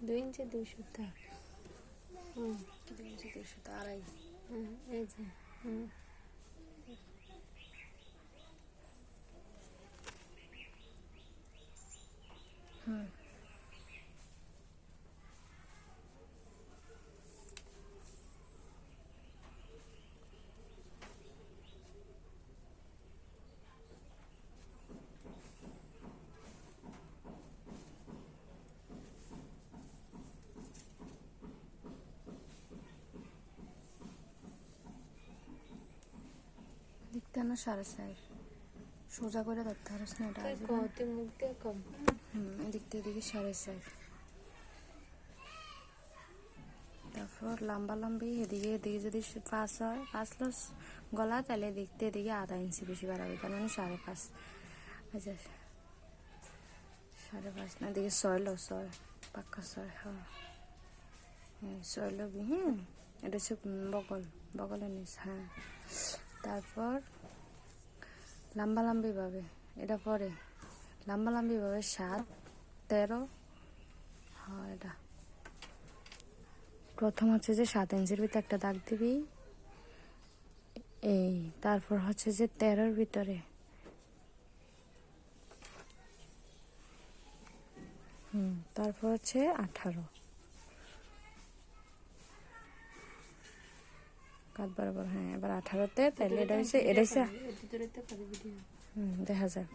দুই ইঞ্চি দুই সুতা। হুম। দুই ইঞ্চি দুই সুতা আড়াই। হুম, এই যে হুম। হুম। দেখতে না সাড়ে চার সোজা করে ধরতে পারিস না এটা তুই মুখ দিয়ে কম। হুম এদিক থেকে এদিকে সাড়ে চার তারপর লম্বা লম্বি এদিকে এদিকে যদি পাঁচ হয় পাঁচ লস গলা তাহলে দেখতে এদিকে আধা ইঞ্চি বেশি বাড়াবে তার মানে সাড়ে পাঁচ। আচ্ছা সাড়ে পাঁচ না এদিকে ছয় লো ছয় পাক্কা ছয় হ্যাঁ। হ্যাঁ ছয় লবি হ্যাঁ এটা হচ্ছে বগল বগলের নিচ হ্যাঁ। তারপর লম্বা লম্বি ভাবে, এটা পরে। লম্বা লম্বি ভাবে সাত, তেরো হ্যাঁ এটা। প্রথম হচ্ছে যে সাত ইঞ্চির ভিতরে একটা দাগ দিবি। এই, তারপর হচ্ছে যে তেরোর ভিতরে। হুম, তারপর হচ্ছে আঠারো। কাত বরাবর হ্যাঁ এবার আঠারোতে তাহলে এটা হচ্ছে এটা হচ্ছে তো দেখা যায়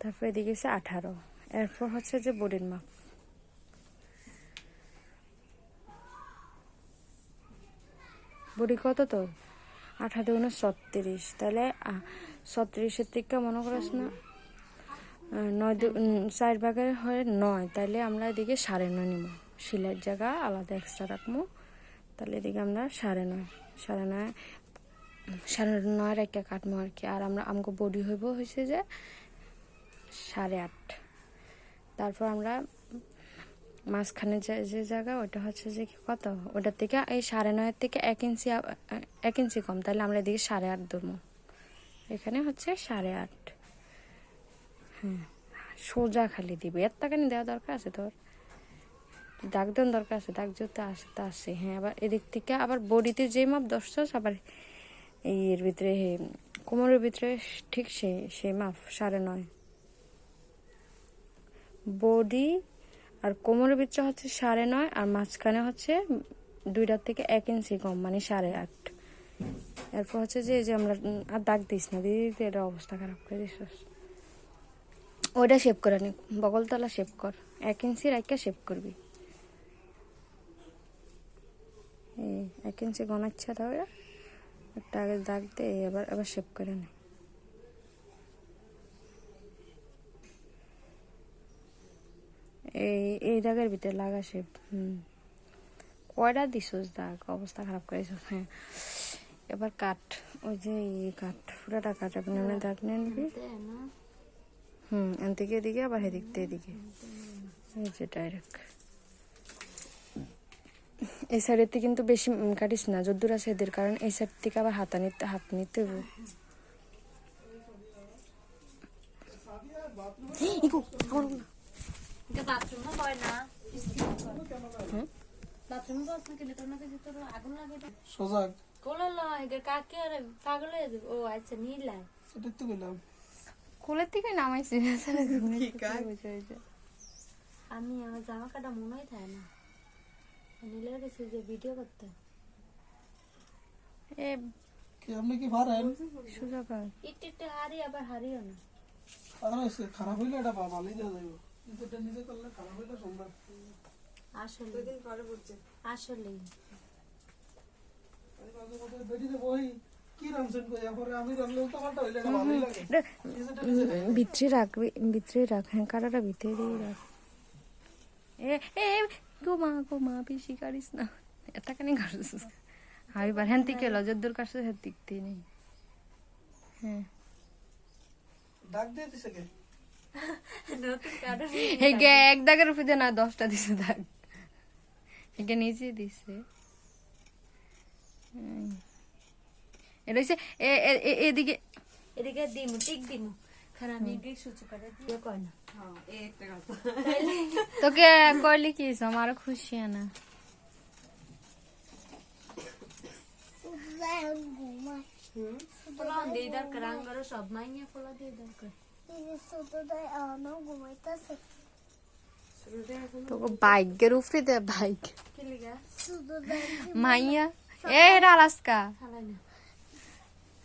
তারপর এদিকে হচ্ছে আঠারো। এরপর হচ্ছে যে বডির মাপ। বডি কত তোর আঠারো উনিশ ছত্রিশ। তাহলে ছত্রিশের থেকে মনে করিস না নয় চার ভাগের হয় নয়। তাহলে আমরা এদিকে সাড়ে নয় নিব। সিলাইয়ের জায়গা আলাদা এক্সট্রা রাখব। তাহলে এদিকে আমরা সাড়ে নয় সাড়ে নয়, সাড়ে নয়ের একটা কাটবো আর কি। আর আমরা আমাকে বডি হইব হয়েছে যে সাড়ে আট। তারপর আমরা মাঝখানে যে যে জায়গা ওটা হচ্ছে যে কত? ওটার থেকে এই সাড়ে নয়ের থেকে এক ইঞ্চি এক ইঞ্চি কম। তাহলে আমরা এদিকে সাড়ে আট দেবো এখানে হচ্ছে সাড়ে আট। হ্যাঁ সোজা খালি দিবে। এর টাকা দেওয়া দরকার আছে তোর। দাগ দেওয়ার দরকার আছে, দাগ যেতে আসে, তা আসে। হ্যাঁ আবার এদিক থেকে আবার বডিতে যে মাপ দশছস আবার এই এর ভিতরে কোমরের ভিতরে ঠিক সে সেই মাপ, সাড়ে নয়। বডি আর কোমরের ভিতরে হচ্ছে সাড়ে নয়, আর মাঝখানে হচ্ছে দুইটার থেকে এক ইঞ্চি কম মানে সাড়ে আট। এরপর হচ্ছে যে যে আমরা আর দাগ দিস না, দিদি দিদি, এটা অবস্থা খারাপ করে দিস। ওইটা শেভ করে নি, বগলতলা শেভ কর। এক ইঞ্চি রাখা শেভ করবি এই এক ইঞ্চি গনাচ্ছা দাও একটা আগে দাগ দে, এবার আবার শেভ করে নে। এই এই দাগের ভিতরে লাগা শেভ হুম। কয়টা দিছস দাগ? অবস্থা খারাপ করে দিছস হ্যাঁ। এবার কাট, ওই যে কাট, পুরাটা কাট, আপনি আপনি দাগ নিয়ে নিবি। হুম, এদিকে এদিকে, আবার থেকে এদিকে। এই যে এই সাইডের থেকে কিন্তু বেশি কাটিস না যদ্দূর আছে এদের কারণ এই সাইড থেকে আবার হাতা নিতে হাত নিতে আচ্ছা কোলের থেকে নামাইছি আমি আমার জামা কাটা মনেই থাকে না। নীলের কাছে যে ভিডিও করতে। এ কি আপনি কি পারেন? সোজা কর একটু একটু হারি আবার হারিও না। আর হয়েছে খারাপ হইলে এটা এটা নিজে করলে হইলে সুন্দর আসলে। ভিতরে রাখবি ভিতরে রাখ হ্যাঁ কাটাটা ভিতরে রাখ। এ, গো মা গো মা বেশি কারিস না। এটা কেন কারিস। আমি বার হ্যান থেকে এলো যদ্দূর কাছে হ্যাঁ নেই। হ্যাঁ। ডাক দিয়ে দিছে কে? নতুন কাটা এই গে এক দাগের উপরে না দশটা দিছে দাগ। এটা নিচে দিছে। হুম। এটা হচ্ছে এ- এ- এ- এদিকে এদিকে দিমু ঠিক দিমু। তোকে কইলি কি আমার খুশি না তোকে বাইকের উপরে দে বাইক মাইয়া এ আলাস্কা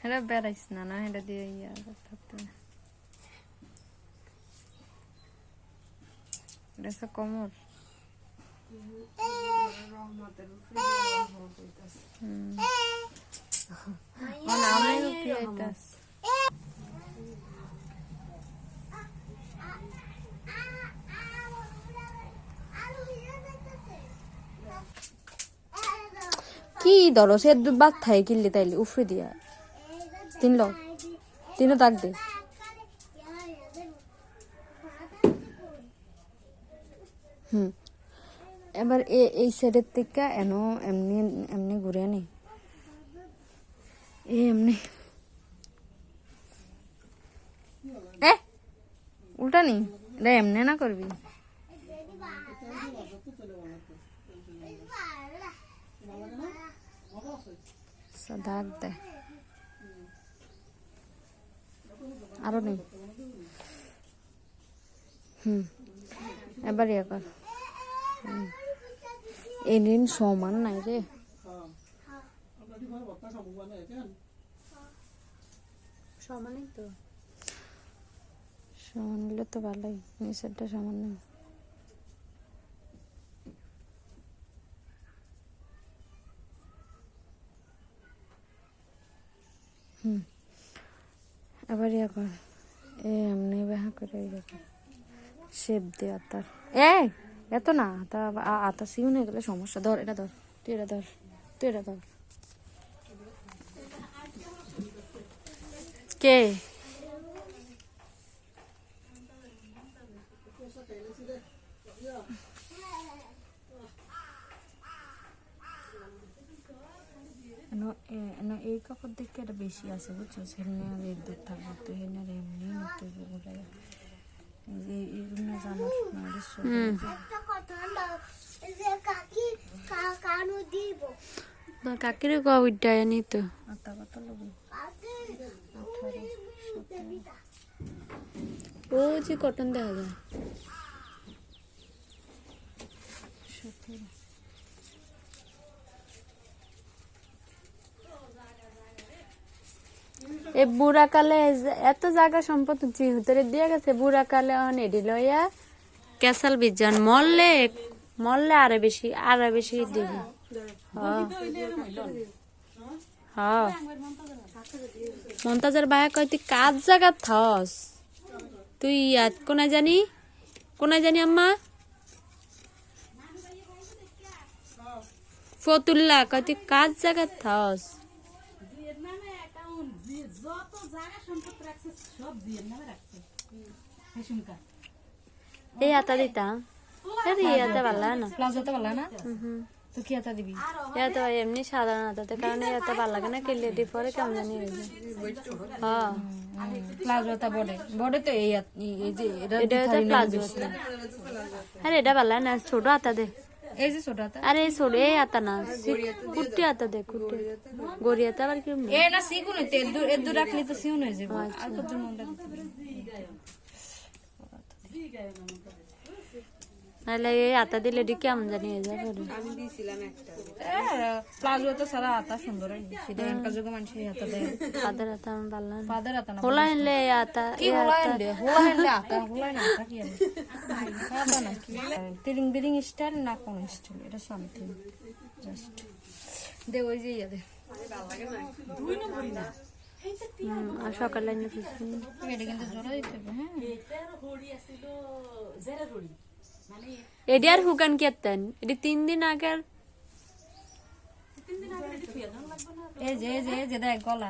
এটা বেড়াইস না না এটা দিয়ে ইয়া থাকতে হচ্ছে কোমর আমি উপরে আইতাস। কি ধরো সে বাদ থাকে কিনলে তাইলে উফরে দিয়া। তিন লো। তিনও দাগ দে। হুম। এবার এই সাইডের থেকে এন এমনি এমনি ঘুরে নি। এমনি। এ, উল্টা নি? এটা এমনি না করবি? দাগ দে। আরও নেই হুম। এবার ইয়ে কর। এই ঋণ সমান নাই রে। সমানই তো। সমান হলে তো ভালোই নিচেরটা সমান নেই হুম এবার ইয়ে কর। এ এমনি বাহা করে শেপ দে আতার এ এত না তা আতা সিউন হয়ে গেলে সমস্যা। ধর এটা ধর তুই এটা ধর তুই এটা ধর। কে? এই কাপড় দেখতে এটা বেশি আছে বুঝছ? সেখানে আর এর দূর থাকব তো এখানে আর এমনি নিতে গোটাই এই যে এইগুলো জামা নাড়ির একটা কথা হলো যে কাকি কা- কানু দিব। কাকিরে কবিটা নি তো। ও যে কটন দেখা যায়। এ বুড়া কালে যে- এত জায়গা সম্পদ জিহুতরে দিয়ে গেছে বুড়া কালে অন এডি লইয়া কেসাল বিজন মরলে মরলে আরও বেশি আরও বেশি দিবি। মমতাজের ভাই কয়, তুই কাজ জায়গা থস? তুই কোনায় জানি? কোনায় জানি আম্মা? ফতুল্লা কয়, তুই কাজ জায়গা থস? এই আতা দিতাম আরে এই আতা না প্লাজোতে বলা না তো কি এটা দিবি ইয়া এমনি সাধারণ আতাতে কারণ এই আতা ভালো না কিনলে দি পরে কেমন জানি হয়ে যায় হ্যাঁ প্লাজোটা বডে বডে তো এই এই- এই যে এটা এটা প্লাজো আরে এটা না ছোট আতা দে এই যে ছোটটা আরে ছোট এই আতা না কুটি আতা দে কুটি গড়ি আতা আবার কি এ না রাখলে তো সিউন হয়ে যাবে আর কত নাহলে এই আতা দিলে দি কেমন জানি হয়ে যাবে প্লাজো তো সারা আতা সুন্দর সেটা এনকা যোগ মানুষ এই হাতে দেয়। পাদের আতা না। পাদের আতা না হোলা এনলে এই আতা কি হোলা এনলে হোলা এনলে আতা? হোলা না আতা কি আছে আতা না তিরিং বিরিং স্টাইল না কোন স্টাইল এটা সামথিং জাস্ট দে ওই যে ইয়া দে। হুম, আর সকালে এটা কিন্তু দিতে হবে হ্যাঁ। এডি আর হুকান কি আতেন এডি তিন দিন আগের এই যে এই যে এই যে দেখ গলা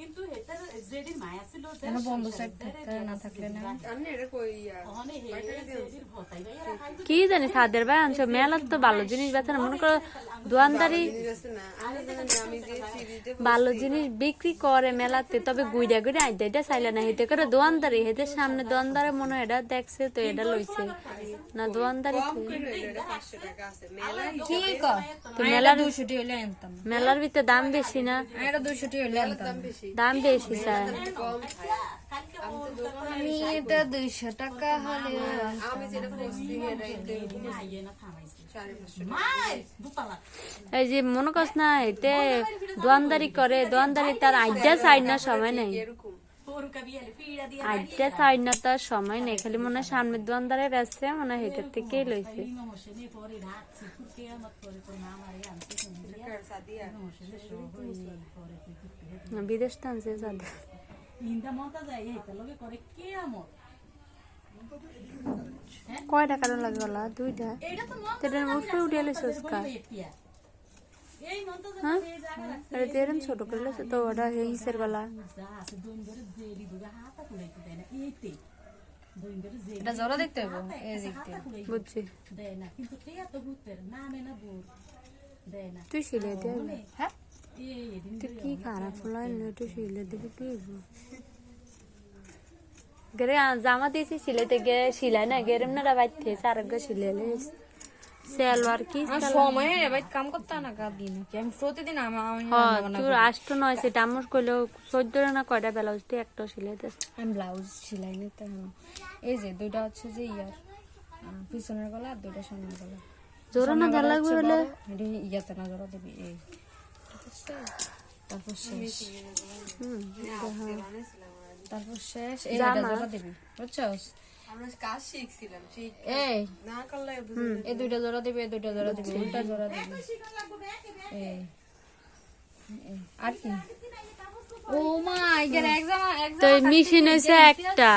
কিন্তু এটার জেডির মায়া ছিল কেন বন্ধ সাইড থাকতে না থাকলে না? ওখানে ভসাই ভাইয়া কি জানি সাদের ভাই আনছো মেলার তো ভালো জিনিস বেচে না মনে করো দোয়ানদারি ভালো জিনিস বিক্রি করে মেলাতে তবে গুইডা গুইডা আইডা এটা চাইলে না। হেতে করে দোয়ানদারি হেতে সামনে দোয়ানদারে মনে হয় এটা দেখছে তো এটা লইছে। না তো মেলার ভিতরে দাম বেশি না? এটা দুশোটি হইলে আনতাম। দাম বেশি। স্যার। আমি এটা দুইশো টাকা হলে এই যে মনে করছ না এতে দোয়ানদারি করে দোয়ানদারি তার আইডা সাইড না সময় নেই। পরুকা বিয়ালে পিড়া দিয়ে সাইড না তার সময় নেই খালি মনে হয় সামনের দোয়ানদারে বেচছে মনে হয় হেটার থেকেই লইছে। বিদেশ টানছে সাদা ইন্দা মতা যায় এই তো লগে করে কে আমত কয় টাকা লাগে বলা দুইটা। এইটা তো মন তেটার মুখে উঠিয়ে লইছিস কা এই মন তো হ্যাঁ আরে তেরম ছোট করে লইছে তো ওটা হিসের গলা যা আছে দুই ধরে জেলি দুগা হাতা কুলাইতে দেয় না এইতে দুই ধরে জেলি এটা জোড়া দেখতে হইব এই দেখতে বুঝছি দেয় না কিন্তু টিয়া তো ভূতের নামে না ভূত দেয় না তুই শিলে দে হ্যাঁ এই এদিন তুই কি খারাপ ফুলাই না তুই শিলে দিবি কি হইব? গেরে আ, জামা দিয়েছি সিলাইতে গে সিলাই না গেরম না বাইতে সারগ সিলে লিস সেলওয়ার কি আমার সময় কাম করতে না কার দিন। কি আমি প্রতিদিন আমি আমি তোর আষ্ট নয় সেটা আমার কইলো চোদ্দ না কয়টা ব্লাউজ তুই একটা সিলাই দিস? আমি ব্লাউজ সেলাই নিতে এই যে দুইটা হচ্ছে যে ইয়ার পিছনের গলা আর দুইটা সামনের গলা। জোরে না দেওয়া লাগবে ইয়াতে না জোড়া দিবি এই। তারপর শেষ। হুম, তারপর শেষ এই দুইটা জোড়া দিবি বুঝছস? এই। এই দুইটা জোড়া দিবে এই দুইটা জোড়া দিবি উল্টা জোড়া দিবি। আর কি? ও মা এখানে তো মেশিন হয়েছে একটা।